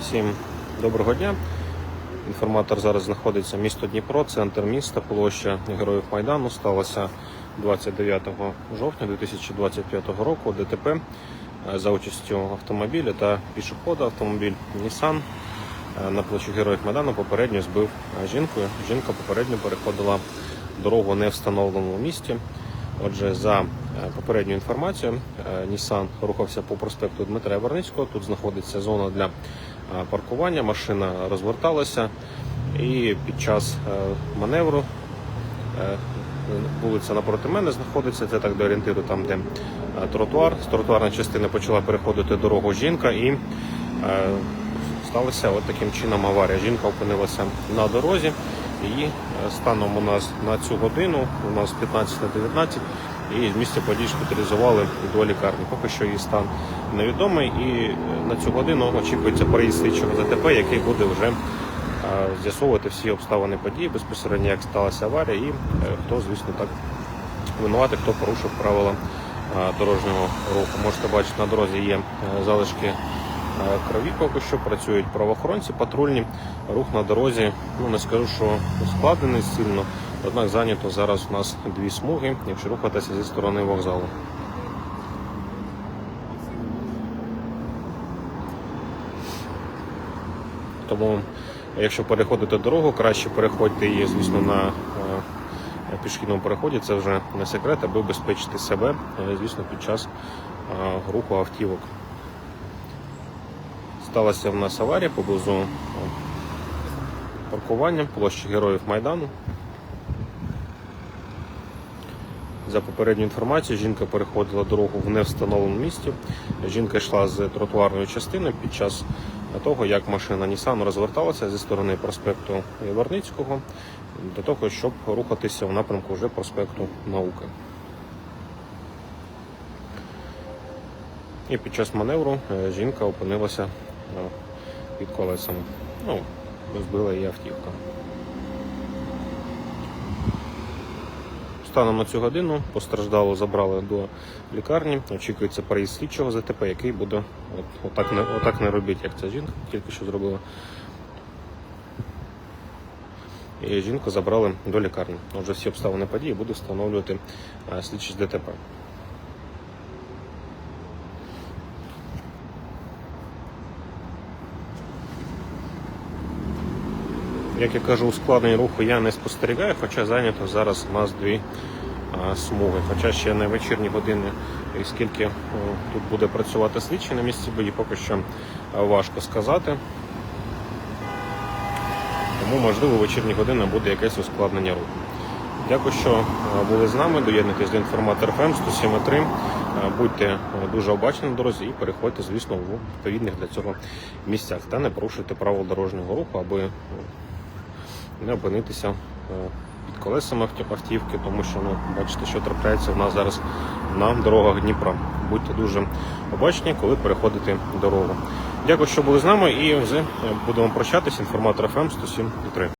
Всім доброго дня. Інформатор зараз знаходиться місто Дніпро, центр міста, площа Героїв Майдану. Сталося 29 жовтня 2025 року ДТП е, за участю автомобіля та пішохода. Автомобіль Nissan е, на площі Героїв Майдану попередньо збив жінку. Жінка попередньо переходила дорогу не встановленому місті. Отже, за е, попередньою інформацією, е, Nissan рухався по проспекту Дмитра Яворницького. Тут знаходиться зона для паркування. Машина розверталася, і під час е, маневру е, вулиця напроти мене знаходиться. Це так до орієнтиру, там де е, тротуар. З тротуарної частини почала переходити дорогу жінка і е, сталася от таким чином аварія. Жінка опинилася на дорозі. І е, станом у нас на цю годину, у нас 15.19, і з місця подій шпиталізували до лікарні. Поки що її стан невідомий, і е, на цю годину очікується приїзд слідчого ЗТП, який буде вже е, з'ясовувати всі обставини події, безпосередньо як сталася аварія, і е, хто, звісно, так винуватий, хто порушив правила дорожнього руху. Можете бачити, на дорозі є залишки крові, поки що працюють правоохоронці патрульні. Рух на дорозі, ну не скажу, що ускладнений сильно, однак зайнято зараз у нас дві смуги, якщо рухатися зі сторони вокзалу. Тому, якщо переходити дорогу, краще переходьте її, звісно, на е, пішохідному переході. Це вже не секрет, аби убезпечити себе, е, звісно, під час е, руху автівок. Сталася в нас аварія поблизу паркування площі Героїв Майдану. За попередньою інформацією, жінка переходила дорогу в невстановленому місці. Жінка йшла з тротуарної частини під час того, як машина Nissan розверталася зі сторони проспекту Яворницького для того, щоб рухатися в напрямку вже проспекту Науки. І під час маневру е, жінка опинилася е, під колесами. Ну, збила її автівка. Станом на цю годину постраждало, забрали до лікарні. Очікується приїзд слідчого ЗТП, який буде от, отак, не, отак не робіть, як ця жінка тільки що зробила. І жінку забрали до лікарні. Отже, всі обставини події буде встановлювати слідчі з ДТП. Як я кажу, ускладнень руху я не спостерігаю, хоча зайнято зараз у нас дві смуги. Хоча ще не вечірні години, і скільки тут буде працювати слідчий на місці бої, поки що важко сказати. Тому, можливо, вечірні години буде якесь ускладнення руху. Дякую, що були з нами. Доєднуйтесь до інформатор ФМ 107.3. Будьте дуже обачні на дорозі і переходьте, звісно, в відповідних для цього місцях та не порушуйте правил дорожнього руху, аби не опинитися е, під колесами автівки, тому що ну, бачите, що трапляється в нас зараз на дорогах Дніпра. Будьте дуже обачні, коли переходите дорогу. Дякую, що були з нами, і вже будемо прощатися. Інформатор ФМ 107.3.